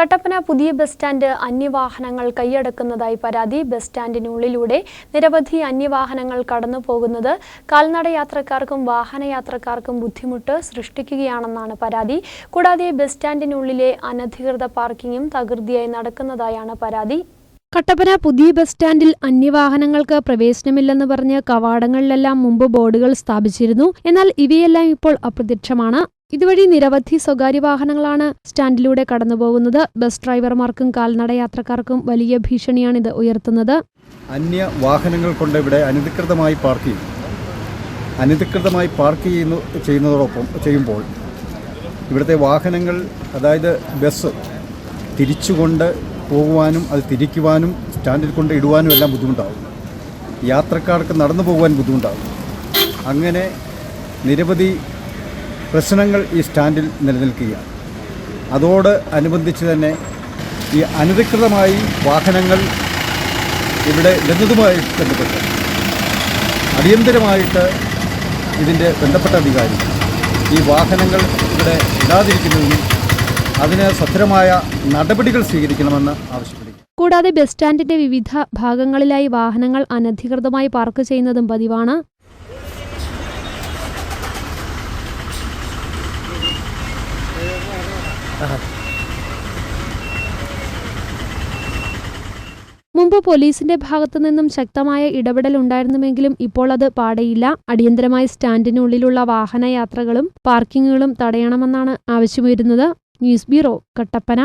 കട്ടപ്പന പുതിയ bus stand അന്യവാഹനങ്ങൾ കൈയടക്കുന്നതായി പരാതി. Bus സ്റ്റാൻഡിനുള്ളിലൂടെ നിരവധി അന്യവാഹനങ്ങൾ കടന്നു പോകുന്നത് കാൽനട യാത്രക്കാർക്കും വാഹനയാത്രക്കാർക്കും ബുദ്ധിമുട്ട് സൃഷ്ടിക്കുകയാണെന്നാണ് പരാതി. കൂടാതെ ബസ് സ്റ്റാൻഡിനുള്ളിലെ അനധികൃത പാർക്കിങ്ങും തകൃതിയായി നടക്കുന്നതായാണ് പരാതി. കട്ടപ്പന പുതിയ ബസ് സ്റ്റാൻഡിൽ അന്യവാഹനങ്ങൾക്ക് പ്രവേശനമില്ലെന്ന് പറഞ്ഞ് കവാടങ്ങളിലെല്ലാം മുമ്പ് ബോർഡുകൾ സ്ഥാപിച്ചിരുന്നു. എന്നാൽ ഇവയെല്ലാം ഇപ്പോൾ അപ്രത്യക്ഷമാണ്. ഇതുവഴി നിരവധി സ്വകാര്യ വാഹനങ്ങളാണ് സ്റ്റാൻഡിലൂടെ കടന്നുപോകുന്നത്. ബസ് ഡ്രൈവർമാർക്കും കാൽനട യാത്രക്കാർക്കും വലിയ ഭീഷണിയാണിത് ഉയർത്തുന്നത്. അന്യ വാഹനങ്ങൾ കൊണ്ട് ഇവിടെ അനധികൃതമായി പാർക്ക് ചെയ്യും. അനധികൃതമായി പാർക്ക് ചെയ്യുന്നു ചെയ്യുന്നതോടൊപ്പം ചെയ്യുമ്പോൾ ഇവിടുത്തെ വാഹനങ്ങൾ അതായത് ബസ് തിരിച്ചുകൊണ്ട് പോകുവാനും അത് തിരിക്കുവാനും സ്റ്റാൻഡിൽ കൊണ്ട് ഇടുവാനും എല്ലാം ബുദ്ധിമുട്ടാകും യാത്രക്കാർക്ക് നടന്നു പോകുവാൻ ബുദ്ധിമുട്ടാകും അങ്ങനെ നിരവധി പ്രശ്നങ്ങൾ ഈ സ്റ്റാൻഡിൽ നിലനിൽക്കുകയാണ്. അതോട് അനുബന്ധിച്ച് തന്നെ ഈ അനധികൃതമായി വാഹനങ്ങൾ ഇവിടെ വരുന്നതുമായി ബന്ധപ്പെട്ട്. അടിയന്തരമായിട്ട് ഇതിന്റെ ബന്ധപ്പെട്ട അധികാരി ഈ വാഹനങ്ങൾ ഇവിടെ ഇടാതിരിക്കുന്നതിനും അതിന് സത്രമായ നടപടികൾ സ്വീകരിക്കണമെന്ന് ആവശ്യപ്പെടുന്നു കൂടാതെ ബസ് സ്റ്റാൻഡിന്റെ വിവിധ ഭാഗങ്ങളിലായി വാഹനങ്ങൾ അനധികൃതമായി പാർക്ക് ചെയ്യുന്നതും പതിവാണ്. മുമ്പ് പോലീസിന്റെ ഭാഗത്തു നിന്നും ശക്തമായ ഇടപെടൽ ഉണ്ടായിരുന്നുവെങ്കിലും ഇപ്പോൾ അത് പാടയില്ല. അടിയന്തരമായി സ്റ്റാൻഡിനുള്ളിലുള്ള വാഹനയാത്രകളും പാർക്കിങ്ങുകളും തടയണമെന്നാണ് ആവശ്യമുയരുന്നത്. News bureau Kattappana.